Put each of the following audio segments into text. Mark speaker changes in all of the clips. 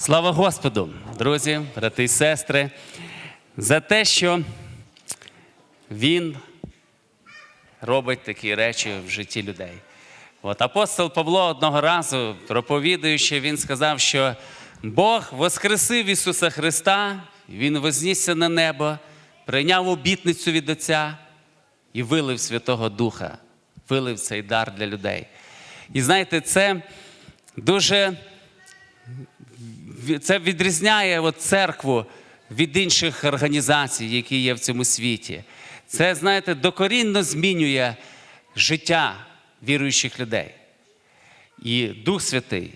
Speaker 1: Слава Господу, друзі, брати і сестри, за те, що Він робить такі речі в житті людей. От апостол Павло одного разу, проповідуючи, він сказав, що Бог воскресив Ісуса Христа, Він вознісся на небо, прийняв обітницю від Отця і вилив Святого Духа, вилив цей дар для людей. І знаєте, це дуже це відрізняє от церкву від інших організацій, які є в цьому світі. Це, знаєте, докорінно змінює життя віруючих людей. І Дух Святий,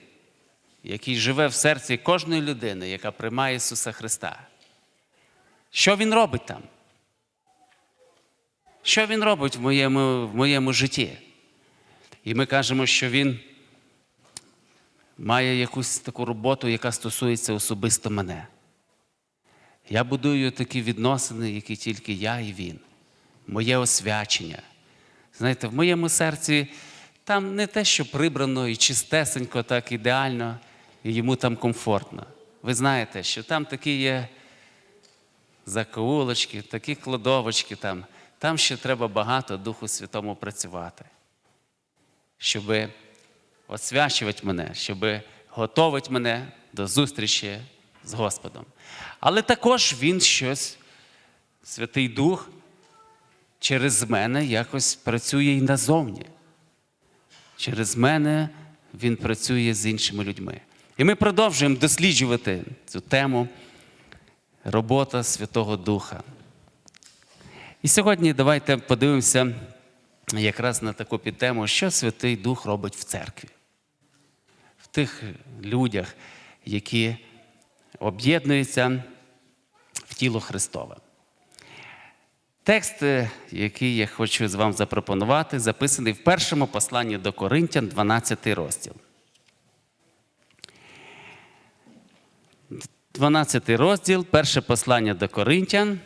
Speaker 1: який живе в серці кожної людини, яка приймає Ісуса Христа. Що Він робить там? Що Він робить в моєму, в моєму житті? І ми кажемо, що Він має якусь таку роботу, яка стосується особисто мене. Я будую такі відносини, які тільки я і він, моє освячення. Знаєте, в моєму серці там не те, що прибрано і чистесенько, так ідеально, і йому там комфортно. Ви знаєте, що там такі є закоулочки, такі кладовочки там. Там ще треба багато Духу Святому працювати, щоби освячувати мене, щоб готовить мене до зустрічі з Господом. Але також Він щось, Святий Дух, через мене якось працює і назовні. Через мене Він працює з іншими людьми. І ми продовжуємо досліджувати цю тему робота Святого Духа. І сьогодні давайте подивимося якраз на таку підтему, що Святий Дух робить в церкві, в тих людях, які об'єднуються в тіло Христове. Текст, який я хочу з вам запропонувати, записаний в першому посланні до Коринтян, 12 розділ. 12 розділ, перше послання до Коринтян.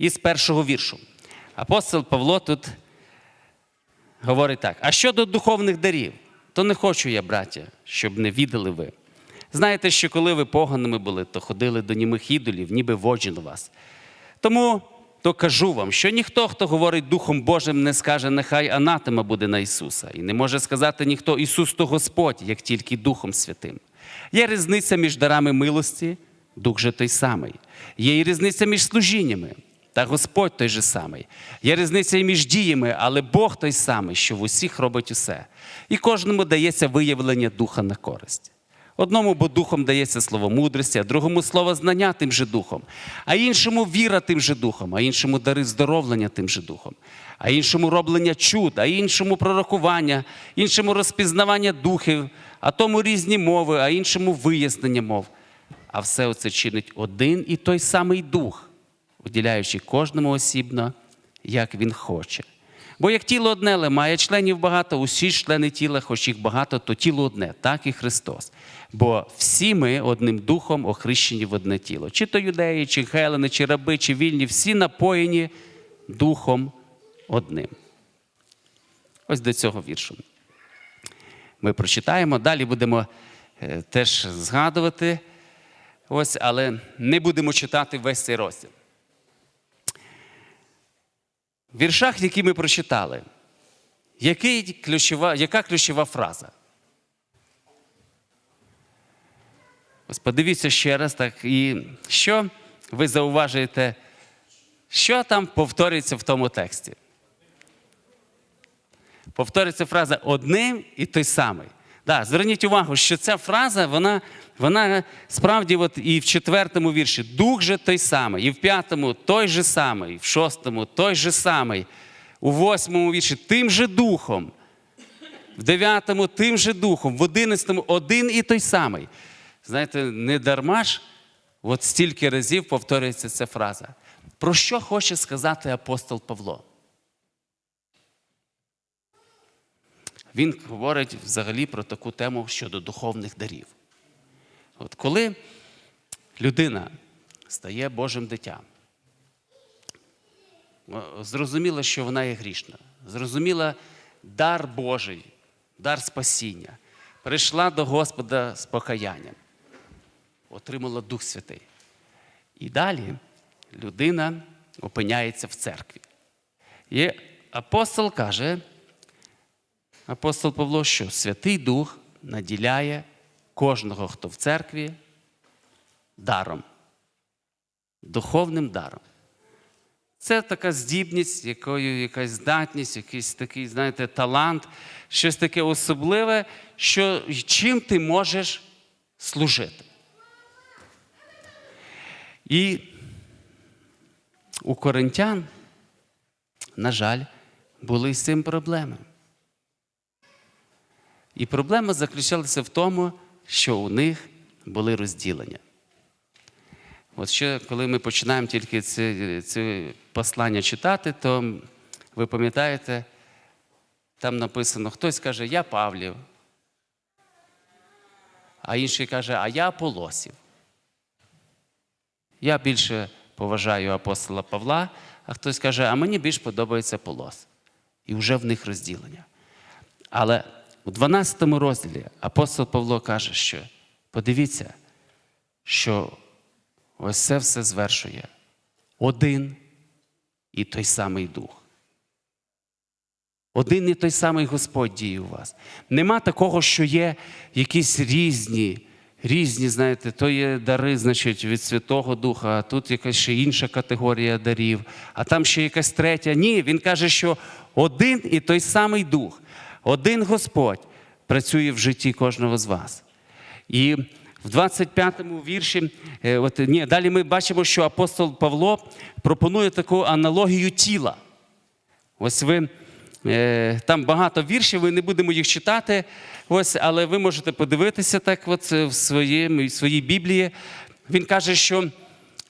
Speaker 1: Із першого віршу. Апостол Павло тут говорить так: а щодо духовних дарів, то не хочу я, браття, щоб не віддали ви. Знаєте, що коли ви поганими були, то ходили до німих ідолів, ніби воджі на вас. Тому то кажу вам, що ніхто, хто говорить Духом Божим, не скаже, нехай анатема буде на Ісуса. І не може сказати ніхто Ісус то Господь, як тільки Духом Святим. Є різниця між дарами милості, Дух же той самий. Є і різниця між служіннями. Та Господь той же самий. Є різниця і між діями, але Бог той самий, що в усіх робить усе. І кожному дається виявлення духа на користь. Одному бо духом дається слово мудрості, а другому слово знання тим же духом, а іншому віра тим же духом, а іншому дари здоровлення тим же духом, а іншому роблення чуд, а іншому пророкування, іншому розпізнавання духів, а тому різні мови, а іншому вияснення мов. А все оце чинить один і той самий дух виділяючи кожному осібно, як він хоче. Бо як тіло одне, але має членів багато, усі члени тіла, хоч їх багато, то тіло одне, так і Христос. Бо всі ми одним духом охрещені в одне тіло. Чи то юдеї, чи гелени, чи раби, чи вільні, всі напоєні духом одним. Ось до цього віршу. Ми прочитаємо, далі будемо е, теж згадувати, ось, але не будемо читати весь цей розділ. Віршах, які ми прочитали, який ключова, яка ключова фраза? Ось подивіться ще раз так. І що ви зауважуєте, що там повторюється в тому тексті? Повторюється фраза одним і той самий. Да, зверніть увагу, що ця фраза, вона, вона справді от і в четвертому вірші дух же той самий, і в п'ятому той же самий, в шостому той же самий, у восьмому вірші тим же духом, в дев'ятому тим же духом, в одинадцятому один і той самий. Знаєте, не дарма ж, от стільки разів повторюється ця фраза. Про що хоче сказати апостол Павло? Він говорить взагалі про таку тему щодо духовних дарів. От коли людина стає Божим дитям, зрозуміла, що вона є грішна, зрозуміла дар Божий, дар спасіння, прийшла до Господа з покаянням, отримала Дух Святий. І далі людина опиняється в церкві. І апостол каже, апостол Павло, що Святий Дух наділяє кожного, хто в церкві, даром, духовним даром. Це така здібність, якою якась здатність, якийсь такий, знаєте, талант, щось таке особливе, що чим ти можеш служити. І у коринтян, на жаль, були з цим проблеми. І проблема заключалася в тому, що у них були розділення. От ще коли ми починаємо тільки це, це послання читати, то ви пам'ятаєте, там написано, хтось каже, я Павлів, а інший каже, а я Аполосів. Я більше поважаю апостола Павла, а хтось каже, а мені більш подобається Полос. І вже в них розділення. Але у 12 розділі апостол Павло каже, що подивіться, що ось це все звершує один і той самий Дух. Один і той самий Господь діє у вас. Нема такого, що є якісь різні, різні, знаєте, то є дари, значить, від Святого Духа, а тут якась ще інша категорія дарів, а там ще якась третя. Ні, він каже, що один і той самий Дух, один Господь працює в житті кожного з вас. І в 25-му вірші, е, от, ні, далі ми бачимо, що апостол Павло пропонує таку аналогію тіла. Ось ви е, там багато віршів, ми не будемо їх читати, ось, але ви можете подивитися так, от, е, в, своїй, в своїй Біблії. Він каже, що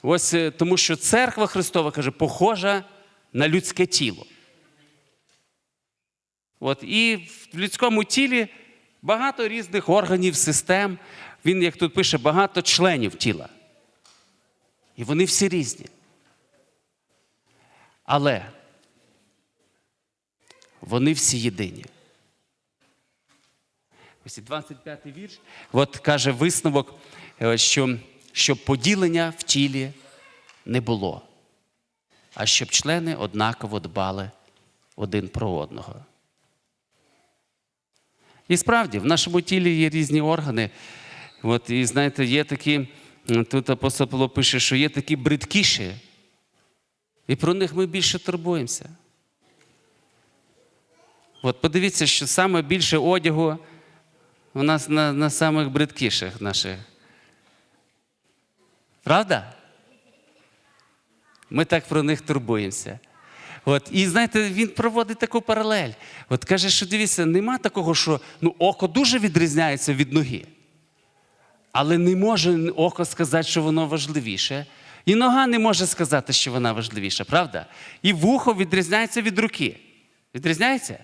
Speaker 1: ось тому що церква Христова каже, похожа на людське тіло. От, і в людському тілі багато різних органів, систем. Він, як тут пише, багато членів тіла. І вони всі різні. Але вони всі єдині. Ось і 25-й вірш. От каже висновок, е, що, щоб поділення в тілі не було, а щоб члени однаково дбали один про одного. І справді, в нашому тілі є різні органи. От, і знаєте, є такі, тут апостол Павло пише, що є такі бридкіші, і про них ми більше турбуємося. От подивіться, що саме більше одягу у нас на, на самих бридкіших наших. Правда? Ми так про них турбуємося. От, і знаєте, він проводить таку паралель. От каже, що дивіться, нема такого, що ну, око дуже відрізняється від ноги. Але не може око сказати, що воно важливіше. І нога не може сказати, що вона важливіша, правда? І вухо відрізняється від руки. Відрізняється?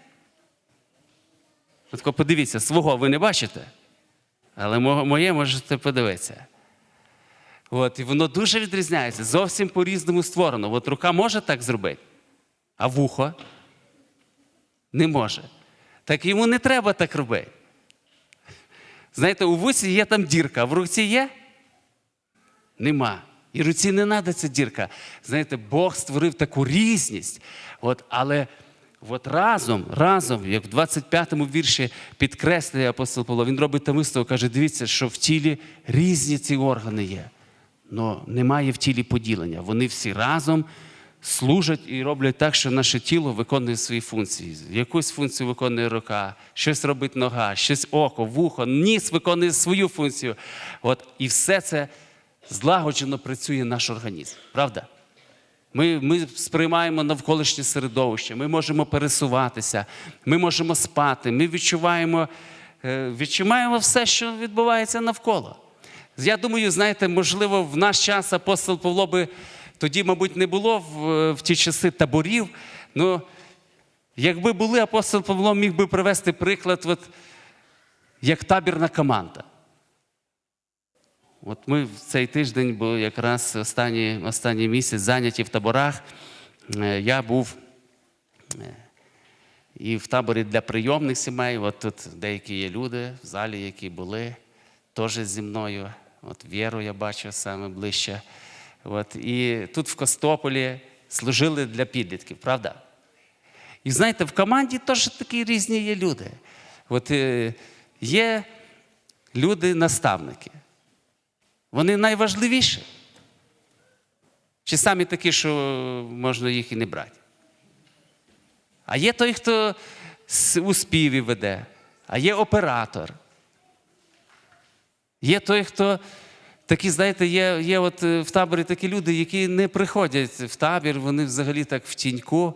Speaker 1: От подивіться, свого ви не бачите, але моє можете подивитися. От, і воно дуже відрізняється, зовсім по-різному створено. От рука може так зробити, а вухо не може. Так йому не треба так робити. Знаєте, у вусі є там дірка, а в руці є? Нема. І руці не треба ця дірка. Знаєте, Бог створив таку різність. От, але от разом, разом, як в 25-му вірші підкреслює апостол Павло, він робить там висновок, каже, дивіться, що в тілі різні ці органи є. але немає в тілі поділення. Вони всі разом служать і роблять так, що наше тіло виконує свої функції. Якусь функцію виконує рука, щось робить нога, щось око, вухо, ніс виконує свою функцію. От, і все це злагоджено працює наш організм. Правда? Ми, ми сприймаємо навколишнє середовище, ми можемо пересуватися, ми можемо спати, ми відчуваємо, е, відчуваємо все, що відбувається навколо. Я думаю, знаєте, можливо, в наш час апостол Павло би тоді, мабуть, не було в, в ті часи таборів. Ну, якби були, апостол Павло міг би привести приклад, от, як табірна команда. От ми в цей тиждень, бо якраз останній, останній місяць зайняті в таборах. е, я був е, і в таборі для прийомних сімей. От тут деякі є люди в залі, які були теж зі мною. От Віру я бачу саме ближче. От, і тут в Костополі служили для підлітків, правда? І знаєте, в команді теж такі різні є люди. От е, є люди-наставники. Вони найважливіші. Чи самі такі, що можна їх і не брати. А є той, хто у співі веде, а є оператор. Є той, хто такі, знаєте, є, є от е, в таборі такі люди, які не приходять в табір, вони взагалі так в тіньку,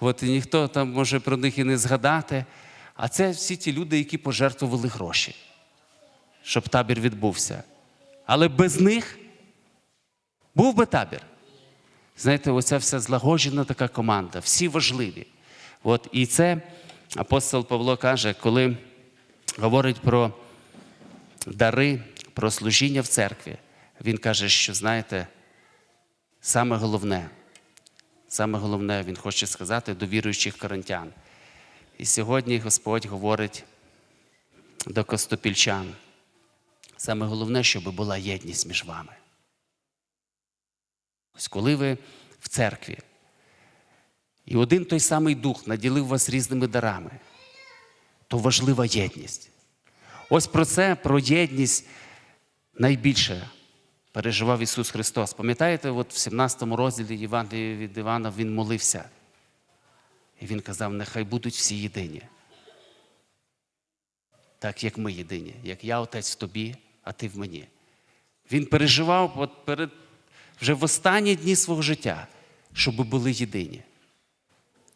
Speaker 1: от, і ніхто там може про них і не згадати. А це всі ті люди, які пожертвували гроші, щоб табір відбувся. Але без них був би табір. Знаєте, оця вся злагоджена така команда, всі важливі. От, і це апостол Павло каже, коли говорить про дари, про служіння в церкві, він каже, що знаєте, саме головне, саме головне, він хоче сказати до віруючих коринтян. І сьогодні Господь говорить до костопільчан. Саме головне, щоб була єдність між вами. Ось коли ви в церкві, і один той самий дух наділив вас різними дарами, то важлива єдність. Ось про це, про єдність найбільше переживав Ісус Христос. Пам'ятаєте, от в 17 розділі Євангелія від Івана Він молився. І Він казав, нехай будуть всі єдині. Так, як ми єдині, як я отець в тобі, а ти в мені. Він переживав от перед, вже в останні дні свого життя, щоб були єдині.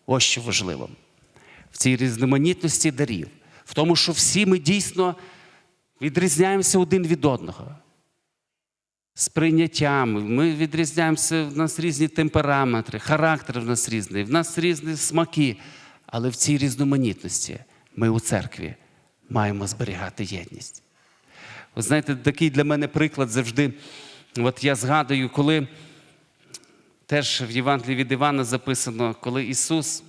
Speaker 1: Ось що важливо. В цій різноманітності дарів, в тому, що всі ми дійсно відрізняємося один від одного. Сприйняттями, ми відрізняємося, в нас різні темпераметри, характер в нас різний, в нас різні смаки. Але в цій різноманітності ми у церкві маємо зберігати єдність. Ви знаєте, такий для мене приклад завжди. От я згадую, коли теж в Євангелії від Івана записано, коли Ісус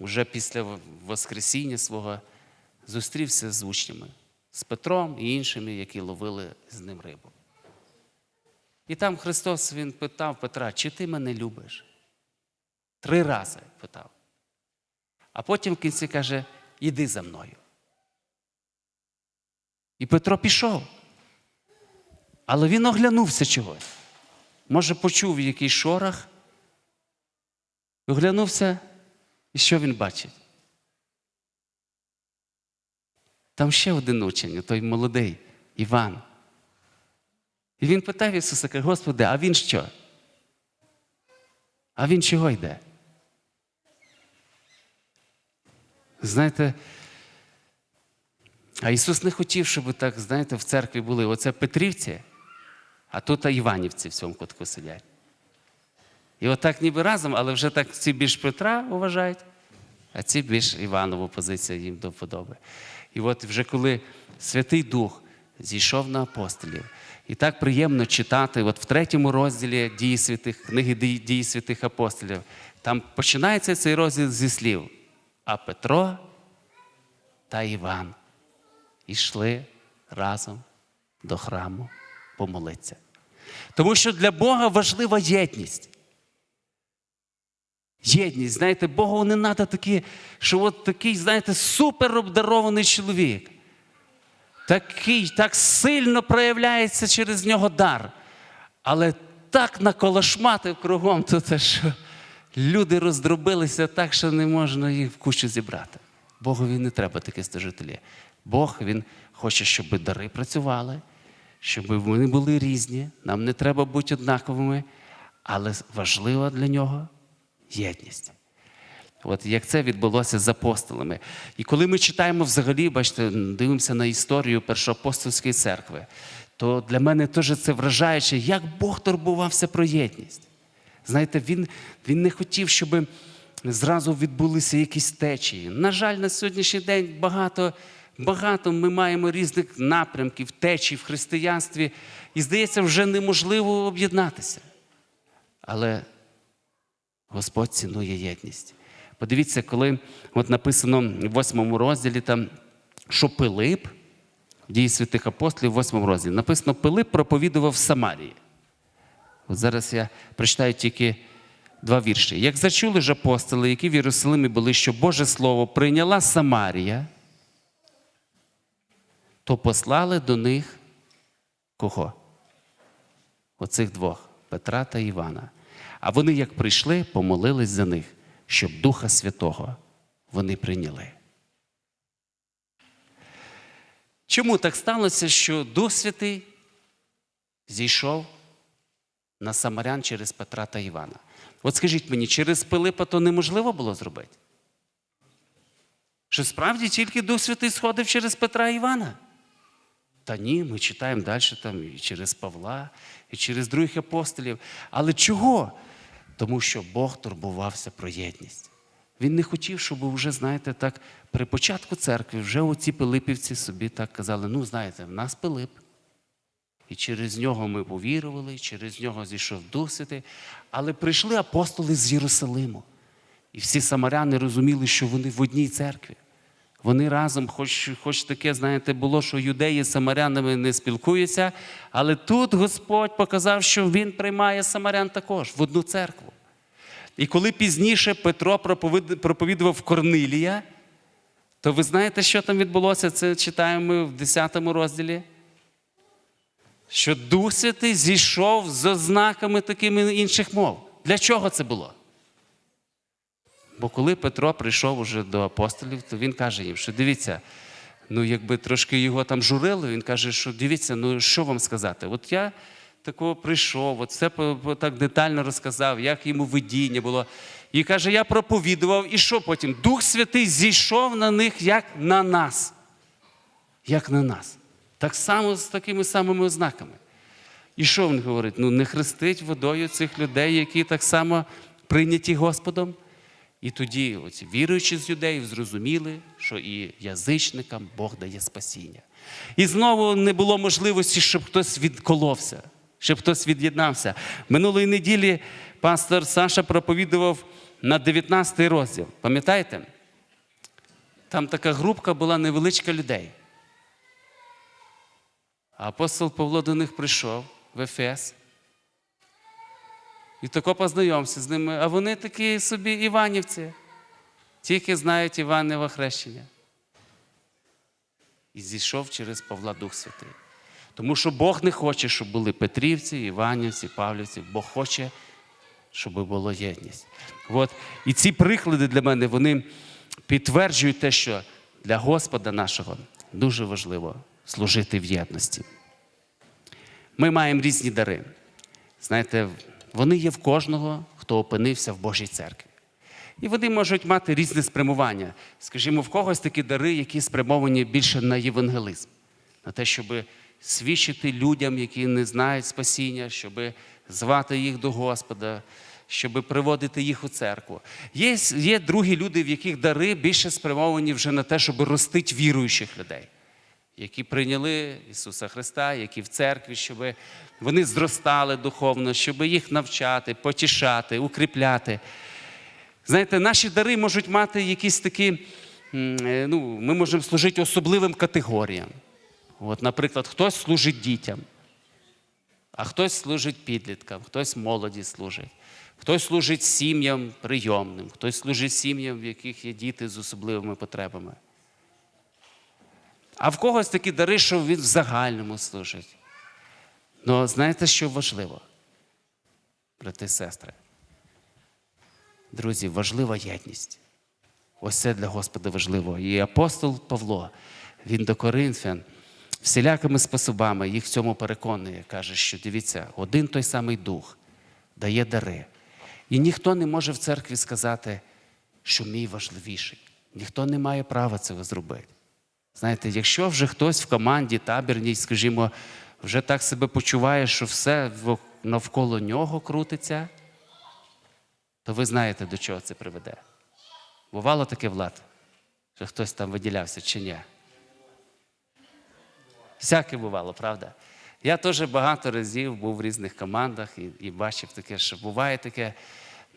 Speaker 1: вже після Воскресіння свого зустрівся з учнями, з Петром і іншими, які ловили з ним рибу. І там Христос Він питав Петра, чи ти мене любиш? Три рази питав. А потім в кінці каже, іди за мною. І Петро пішов. Але він оглянувся чогось. Може, почув якийсь шорох, оглянувся, і що він бачить? Там ще один учень, той молодий Іван. І він питав Ісуса, каже, Господи, а він що? А він чого йде? Знаєте, а Ісус не хотів, щоб так, знаєте, в церкві були оце Петрівці, а тут Іванівці в цьому кутку сидять. І отак ніби разом, але вже так ці більш Петра вважають, а ці більш Іванову позиція їм до вподоби. І от вже коли Святий Дух зійшов на апостолів, і так приємно читати, от в третьому розділі дії святих, книги дії, святих апостолів, там починається цей розділ зі слів. А Петро та Іван йшли разом до храму помолитися. Тому що для Бога важлива єдність. Єдність, знаєте, Богу не треба такі, що от такий, знаєте, супер обдарований чоловік. Такий, так сильно проявляється через нього дар. Але так наколошматив кругом, то те, що люди роздробилися так, що не можна їх в кучу зібрати. Богові не треба такі служителі. Бог Він хоче, щоб дари працювали, щоб вони були різні. Нам не треба бути однаковими, але важлива для нього єдність. От як це відбулося з апостолами. І коли ми читаємо взагалі, бачите, дивимося на історію першоапостольської церкви, то для мене теж це вражаюче, як Бог турбувався про єдність. Знаєте, він, він не хотів, щоб зразу відбулися якісь течії. На жаль, на сьогоднішній день багато, багато ми маємо різних напрямків, течій в християнстві, і здається, вже неможливо об'єднатися. Але Господь цінує єдність. Подивіться, коли от написано в восьмому розділі, там, що Пилип, дії святих апостолів, в восьмому розділі, написано, Пилип проповідував в Самарії. От зараз я прочитаю тільки два вірші. Як зачули ж апостоли, які в Єрусалимі були, що Боже Слово прийняла Самарія, то послали до них кого? Оцих двох Петра та Івана. А вони, як прийшли, помолились за них, щоб Духа Святого вони прийняли. Чому так сталося, що Дух Святий зійшов на самарян через Петра та Івана? От скажіть мені, через Пилипа то неможливо було зробити? Що справді тільки Дух Святий сходив через Петра і Івана? Та ні, ми читаємо далі там і через Павла, і через других апостолів. Але чого? Тому що Бог турбувався про єдність. Він не хотів, щоб вже, знаєте, так при початку церкви вже оці Пилипівці собі так казали: ну, знаєте, в нас Пилип. І через нього ми повірували, через нього зійшов Дух Святий. Але прийшли апостоли з Єрусалиму. І всі самаряни розуміли, що вони в одній церкві. Вони разом, хоч, хоч таке, знаєте, було, що юдеї з самарянами не спілкуються, але тут Господь показав, що Він приймає самарян також в одну церкву. І коли пізніше Петро проповідував Корнилія, то ви знаєте, що там відбулося? Це читаємо ми в 10 розділі. Що Дух Святий зійшов з ознаками такими інших мов. Для чого це було? Бо коли Петро прийшов уже до апостолів, то він каже їм, що дивіться, ну якби трошки його там журили, він каже, що дивіться, ну що вам сказати? От я такого прийшов, от все так детально розказав, як йому видіння було. І каже, я проповідував, і що потім? Дух Святий зійшов на них, як на нас. Як на нас. Так само з такими самими ознаками. І що він говорить? Ну, не хрестить водою цих людей, які так само прийняті Господом. І тоді оці віруючі з юдеїв зрозуміли, що і язичникам Бог дає спасіння. І знову не було можливості, щоб хтось відколовся, щоб хтось від'єднався. Минулої неділі пастор Саша проповідував на 19 розділ. Пам'ятаєте? Там така групка була невеличка людей. Апостол Павло до них прийшов в Ефес. І тако познайомився з ними, а вони такі собі іванівці, тільки знають Іваневе хрещення. І зійшов через Павла Дух Святий. Тому що Бог не хоче, щоб були Петрівці, Іванівці, Павлівці. Бог хоче, щоб була єдність. От. І ці приклади для мене вони підтверджують те, що для Господа нашого дуже важливо служити в єдності. Ми маємо різні дари. Знаєте, вони є в кожного, хто опинився в Божій церкві. І вони можуть мати різне спрямування. Скажімо, в когось такі дари, які спрямовані більше на євангелизм, на те, щоб свідчити людям, які не знають спасіння, щоб звати їх до Господа, щоб приводити їх у церкву. Є, є другі люди, в яких дари більше спрямовані вже на те, щоб ростити віруючих людей які прийняли Ісуса Христа, які в церкві, щоб вони зростали духовно, щоб їх навчати, потішати, укріпляти. Знаєте, наші дари можуть мати якісь такі, е, ну, ми можемо служити особливим категоріям. От, наприклад, хтось служить дітям, а хтось служить підліткам, хтось молоді служить, хтось служить сім'ям прийомним, хтось служить сім'ям, в яких є діти з особливими потребами. А в когось такі дари, що він в загальному служить. Ну, знаєте, що важливо, брати і сестри? Друзі, важлива єдність. Ось це для Господа важливо. І апостол Павло, він до Коринфян всілякими способами їх в цьому переконує, каже, що дивіться, один той самий дух дає дари. І ніхто не може в церкві сказати, що мій важливіший. Ніхто не має права цього зробити. Знаєте, якщо вже хтось в команді табірній, скажімо, вже так себе почуває, що все навколо нього крутиться, то ви знаєте, до чого це приведе. Бувало таке влад, що хтось там виділявся чи ні? Всяке бувало, правда? Я теж багато разів був в різних командах і, і бачив таке, що буває таке.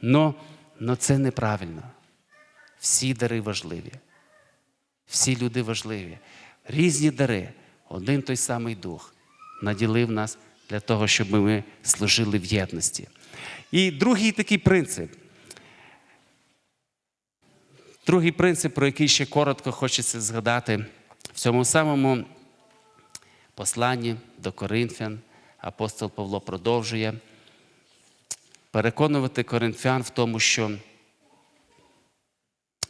Speaker 1: Ну, Але це неправильно. Всі дари важливі. Всі люди важливі. Різні дари. Один той самий дух наділив нас для того, щоб ми служили в єдності. І другий такий принцип. Другий принцип, про який ще коротко хочеться згадати, в цьому самому посланні до Коринфян апостол Павло продовжує переконувати коринфян в тому, що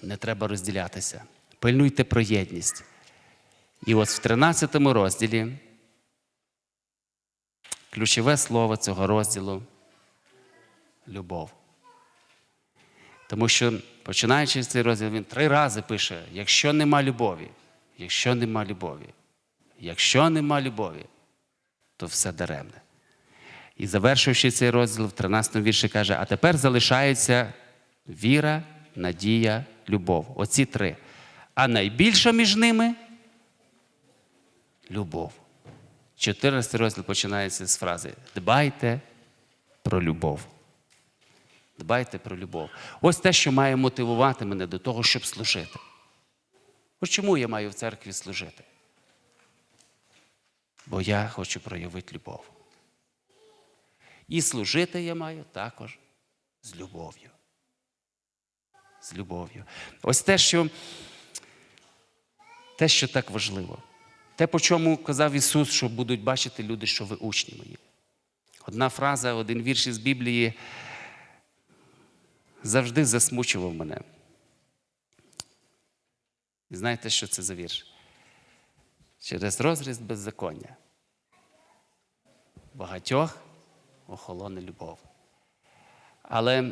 Speaker 1: не треба розділятися. Пильнуйте про єдність. І от в 13 розділі ключове слово цього розділу любов. Тому що, починаючи з цей розділ, він три рази пише: якщо нема любові, якщо нема любові, якщо нема любові, то все даремне. І завершуючи цей розділ в 13 вірші каже, а тепер залишаються віра, надія, любов. Оці три. А найбільша між ними любов. 14 розділ починається з фрази Дбайте про любов. Дбайте про любов. Ось те, що має мотивувати мене до того, щоб служити. Ось чому я маю в церкві служити? Бо я хочу проявити любов. І служити я маю також з любов'ю. З любов'ю. Ось те, що, те, що так важливо. Те, по чому казав Ісус, що будуть бачити люди, що ви учні мої. Одна фраза, один вірш із Біблії завжди засмучував мене. І знаєте, що це за вірш? Через розріз беззаконня. Багатьох охолоне любов. Але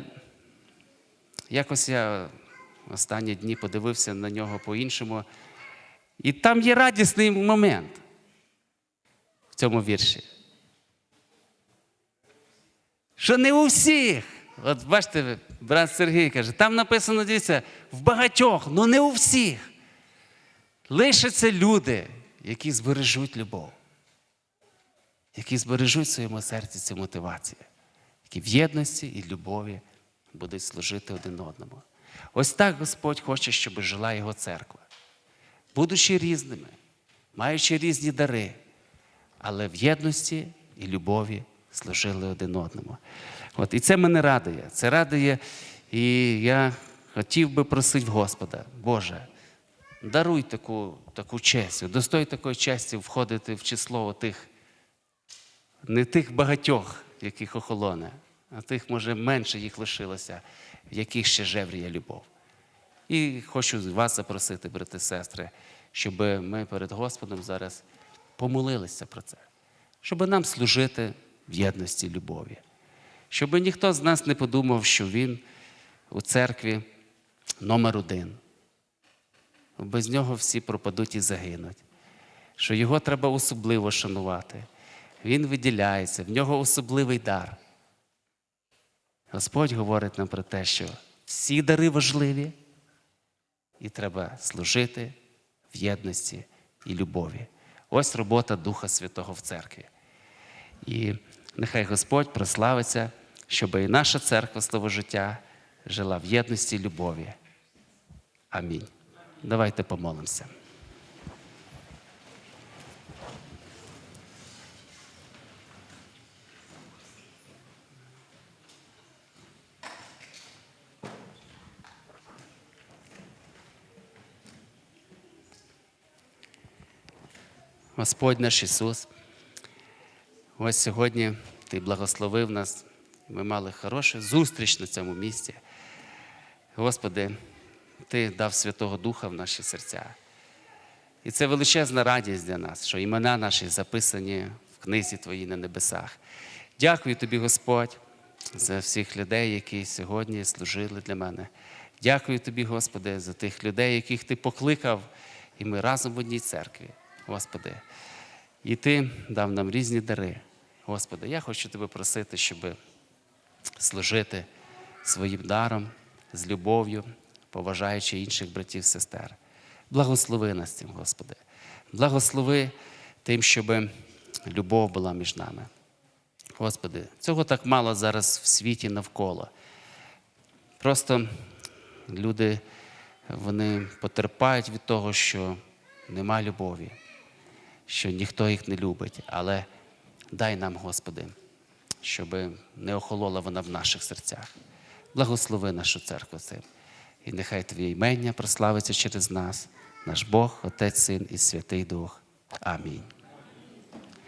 Speaker 1: якось я останні дні подивився на нього по-іншому. І там є радісний момент в цьому вірші. Що не у всіх. От бачите, брат Сергій каже, там написано, дивіться, в багатьох, але не у всіх. Лишаться люди, які збережуть любов, які збережуть в своєму серці цю мотивацію, які в єдності і любові будуть служити один одному. Ось так Господь хоче, щоб жила його церква. Будучи різними, маючи різні дари, але в єдності і любові служили один одному. От, і це мене радує. Це радує, і я хотів би просити Господа, Боже, даруй таку, таку честь, удостой такої честі входити в число тих, не тих багатьох, яких охолоне, а тих, може, менше їх лишилося, в яких ще жевріє любов. І хочу вас запросити, брати і сестри, щоб ми перед Господом зараз помолилися про це, щоб нам служити в єдності любові, щоб ніхто з нас не подумав, що він у церкві номер один. Без нього всі пропадуть і загинуть, що його треба особливо шанувати. Він виділяється, в нього особливий дар. Господь говорить нам про те, що всі дари важливі, і треба служити в єдності і любові. Ось робота Духа Святого в церкві. І нехай Господь прославиться, щоб і наша церква Слово життя жила в єдності і любові. Амінь. Давайте помолимося. Господь наш Ісус, ось сьогодні Ти благословив нас. Ми мали хорошу зустріч на цьому місці. Господи, Ти дав Святого Духа в наші серця. І це величезна радість для нас, що імена наші записані в книзі Твоїй на небесах. Дякую Тобі, Господь, за всіх людей, які сьогодні служили для мене. Дякую Тобі, Господи, за тих людей, яких Ти покликав, і ми разом в одній церкві, Господи. І Ти дав нам різні дари. Господи, я хочу Тебе просити, щоб служити своїм даром, з любов'ю, поважаючи інших братів сестер. Благослови нас цим, Господи. Благослови тим, щоб любов була між нами. Господи, цього так мало зараз в світі навколо. Просто люди вони потерпають від того, що нема любові, що ніхто їх не любить. Але дай нам, Господи, щоб не охолола вона в наших серцях. Благослови нашу церкву цим. І нехай Твоє імення прославиться через нас, наш Бог, Отець, Син і Святий Дух. Амінь.